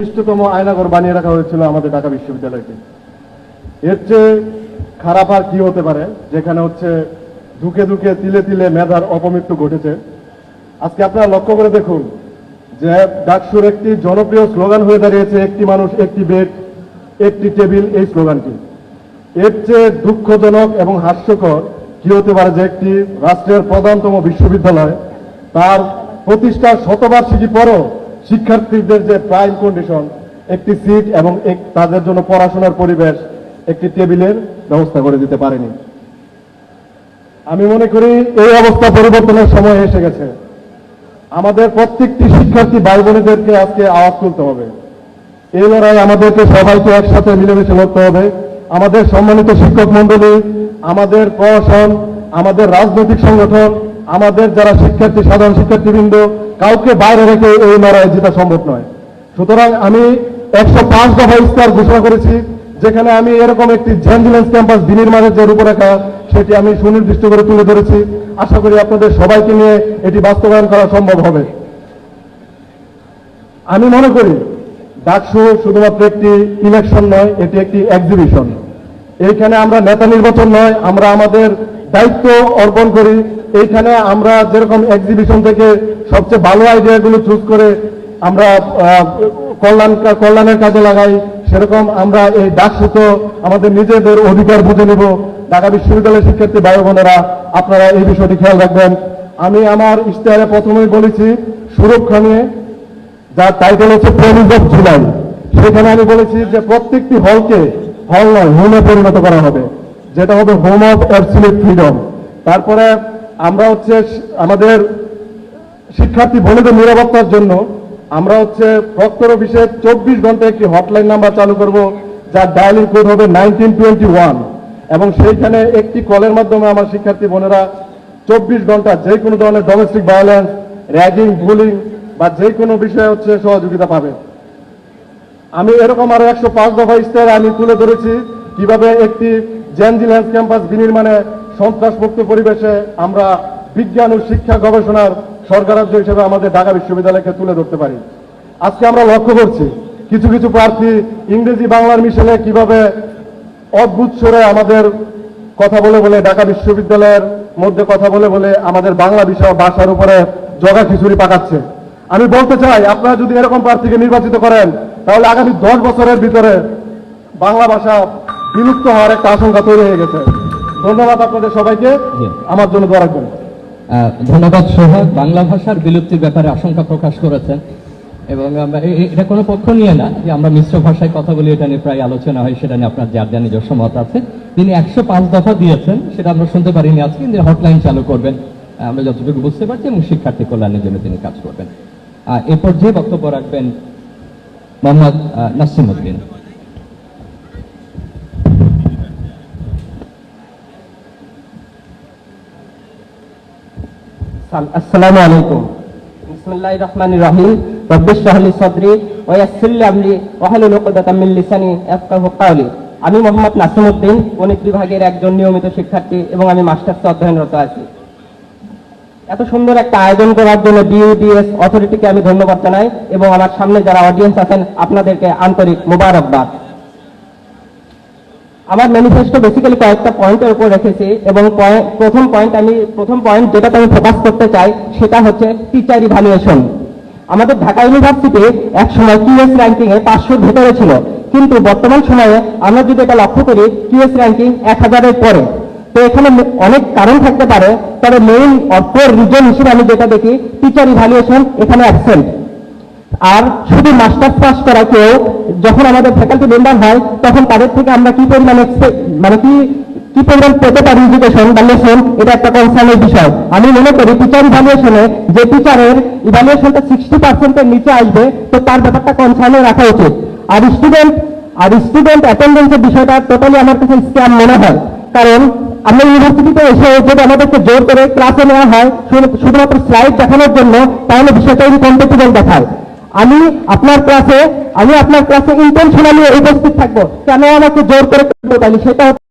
নিকৃষ্টতম আয়নাঘর বানিয়ে রাখা হয়েছিল আমাদের ঢাকা বিশ্ববিদ্যালয়কে। এর চেয়ে খারাপ আর কি হতে পারে, যেখানে হচ্ছে ধুকে ধুকে, তিলে তিলে মেধার অপমৃত্যু ঘটেছে। আজকে আপনারা লক্ষ্য করে দেখুন যে ডাকসুর একটি জনপ্রিয় স্লোগান হয়ে দাঁড়িয়েছে, একটি মানুষ, একটি বেড, একটি টেবিল, এই স্লোগানটি। এর চেয়ে দুঃখজনক এবং হাস্যকর কি হতে পারে যে একটি রাষ্ট্রের প্রধানতম বিশ্ববিদ্যালয়, তার প্রতিষ্ঠার শতবার্ষিকী পরও শিক্ষার্থীদের যে প্রাইম কন্ডিশন একটি সিট এবং তাদের জন্য পড়াশোনার পরিবেশ একটি টেবিলের ব্যবস্থা করে দিতে পারেনি। আমি মনে করি এই অবস্থা পরিবর্তনের সময় এসে গেছে। আমাদের প্রত্যেকটি শিক্ষার্থী ভাই বোনেদেরকে আজকে আওয়াজ তুলতে হবে। এই লড়াই আমাদেরকে সবাইকে একসাথে মিলেমিশে লড়তে হবে। আমাদের সম্মানিত শিক্ষক মন্ডলী আমাদের প্রশাসন, আমাদের রাজনৈতিক সংগঠন আমাদের যারা শিক্ষার্থী, সাধারণ শিক্ষার্থীবৃন্দ, কাউকে বাইরে রেখে এই লড়াই জেতা সম্ভব নয়। সুতরাং আমি একশো পাঁচ দফা ইস্তার ঘোষণা করেছি, যেখানে আমি এরকম একটি ঝ্যান্ডুলেন্স ক্যাম্পাস বিনির্মাণের যে রূপরেখা, সেটি আমি সুনির্দিষ্ট করে তুলে ধরেছি। আশা করি আপনাদের সবাইকে নিয়ে এটি বাস্তবায়ন করা সম্ভব হবে। আমি মনে করি, ডাকসু শুধুমাত্র একটি ইলেকশন নয়, এটি একটি এক্সিবিশন এইখানে আমরা নেতা নির্বাচন নয়, আমরা আমাদের দায়িত্ব অর্পণ করি। এইখানে আমরা যেরকম এক্সিবিশন থেকে সবচেয়ে ভালো আইডিয়াগুলো চুজ করে আমরা কল্যাণ, কল্যাণের কাজে লাগাই, সেরকম আমরা এই ডাকসুতো আমাদের নিজেদের অধিকার বুঝে নেব। ঢাকা বিশ্ববিদ্যালয়ের শিক্ষার্থী ভাই বোনেরা, আপনারা এই বিষয়টি খেয়াল রাখবেন। আমি আমার ইশতেহারে প্রথমেই বলেছি, সুরক্ষা নিয়ে যার টাইটেল হচ্ছে প্রমিজ অফ জুলাই সেখানে আমি বলেছি যে প্রত্যেকটি হলকে হল নয় হোমে পরিণত করা হবে। যেটা হবে হোম অফ অ্যাবসলিউট ফ্রিডম তারপরে আমরা হচ্ছে আমাদের শিক্ষার্থী বোনেদের নিরাপত্তার জন্য আমরা হচ্ছে প্রক্টর অফিসে চব্বিশ ঘণ্টা একটি হটলাইন নাম্বার চালু করব, যার ডায়ালিং কোড হবে নাইনটিন টোয়েন্টি ওয়ান এবং সেইখানে একটি কলের মাধ্যমে আমার শিক্ষার্থী বোনেরা চব্বিশ ঘণ্টা যে কোনো ধরনের ডোমেস্টিক ভায়োলেন্স র্যাগিং বুলিং বা যে কোনো বিষয়ে হচ্ছে সহযোগিতা পাবে। আমি এরকম আরও একশো পাঁচ দফা ইস্তাহার আমি তুলে ধরেছি, কীভাবে একটি জেনজিল্যান্স ক্যাম্পাস বিনির্মাণে সন্ত্রাসমুক্ত পরিবেশে আমরা বিজ্ঞান ও শিক্ষা গবেষণার সরকারাজ্য হিসেবে আমাদের ঢাকা বিশ্ববিদ্যালয়কে তুলে ধরতে পারি। আজকে আমরা লক্ষ্য করছি, কিছু কিছু প্রার্থী ইংরেজি বাংলার মিশেলে কীভাবে অদ্ভুত স্বরে আমাদের কথা বলে বলে ঢাকা বিশ্ববিদ্যালয়ের মধ্যে কথা বলে বলে আমাদের বাংলা বিষয় ভাষার উপরে জগা খিচুড়ি পাকাচ্ছে। আমি বলতে চাই, আপনারা যদি এরকম প্রার্থীকে নির্বাচিত করেন, তাহলে আগামী দশ বছরের ভিতরে বাংলা ভাষা বিলুপ্ত হওয়ার একটা আশঙ্কা তৈরি হয়ে গেছে। ধন্যবাদ আপনাদের সবাইকে। আমার জন্য দোয়া রাখবেন। ধন্যবাদ সোহাগ বাংলা ভাষার বিলুপ্তির ব্যাপারে আশঙ্কা প্রকাশ করেছেন। এবং আমরা এটা কোনো পক্ষ নিয়ে না যে আমরা মিশ্র ভাষায় কথা বলি এটা নিয়ে প্রায় আলোচনা হয় সেটা নিয়ে আপনার যার যা নিজস্ব মত আছে। তিনি একশো পাঁচ দফা দিয়েছেন সেটা আমরা শুনতে পারিনি আজকে কিন্তু হটলাইন চালু করবেন। আমরা যতটুকু বুঝতে পারছি এবং শিক্ষার্থী কল্যাণের জন্য তিনি কাজ করবেন। আহ, এ পর্যায়ে বক্তব্য রাখবেন মোহাম্মদ আহ, আসসালামু আলাইকুম। বিসমিল্লাহ রহমান রহিম। রব্বিশ রাহলি সদরি ওয়াসিল্লি আমলি ওয়াহলুল উকদাতাম মিন লিসানি ইয়াফকাহু কাওলি। আমি মোহাম্মদ নাসিমউদ্দিন গণিত বিভাগের একজন নিয়মিত শিক্ষার্থী এবং আমি মাস্টার্সে অধ্যয়নরত আছি। এত সুন্দর একটা আয়োজন করার জন্য বিউডিএস অথরিটিকে আমি ধন্যবাদ জানাই এবং আমার সামনে যারা অডিয়েন্স আছেন, আপনাদেরকে আন্তরিক মোবারকবাদ। আমার ম্যানিফেস্টো বেসিক্যালি কয়েকটা পয়েন্টের উপর রেখেছি এবং প্রথম পয়েন্ট আমি, প্রথম পয়েন্ট যেটাতে আমি ফোকাস করতে চাই সেটা হচ্ছে টিচার ইভ্যালুয়েশন আমাদের ঢাকা ইউনিভার্সিটি এক সময় কিউএস র্যাঙ্কিং এ পাঁচশোর ভেতরে ছিল। কিন্তু বর্তমান সময়ে আমরা যদি এটা লক্ষ্য করি কিউএস র্যাঙ্কিং এক হাজারের পরে। তো এখানে অনেক কারণ থাকতে পারে, তবে মেইন অর্থ রিজন হিসেবে আমি যেটা দেখি টিচার ইভ্যালুয়েশন এখানে অ্যাবসেন্ট আর শুধু মাস্টার্স পাস করা কেউ যখন আমাদের ফ্যাকাল্টি মেম্বার হয়, তখন তাদের থেকে আমরা কি পরিমাণ মানে কি কি পরিমাণ পেতে পারি এডুকেশন বা লেসন এটা একটা কনসার্নের বিষয়। আমি মনে করি টিচার ইভ্যালুয়েশনে যে টিচারের ইভ্যালুয়েশনটা সিক্সটি পার্সেন্টের নিচে আসবে, তো তার ব্যাপারটা কনসার্নে রাখা উচিত। আর স্টুডেন্ট আর স্টুডেন্ট অ্যাটেন্ডেন্সের বিষয়টা টোটালি আমার কাছে স্ক্যাম মনে হয়। কারণ আমরা ইউনিভার্সিটিতে এসে যদি আমাদেরকে জোর করে ক্লাসে নেওয়া হয় শুধুমাত্র স্লাইড দেখানোর জন্য, তাহলে বিষয়টা ইনকম্পিটেবল দেখায়। আমি আপনার ক্লাসে আমি আপনার ক্লাসে ইন্টেনশনালি উপস্থিত থাকব। কেন আমাকে জোর করে তাহলে সেটা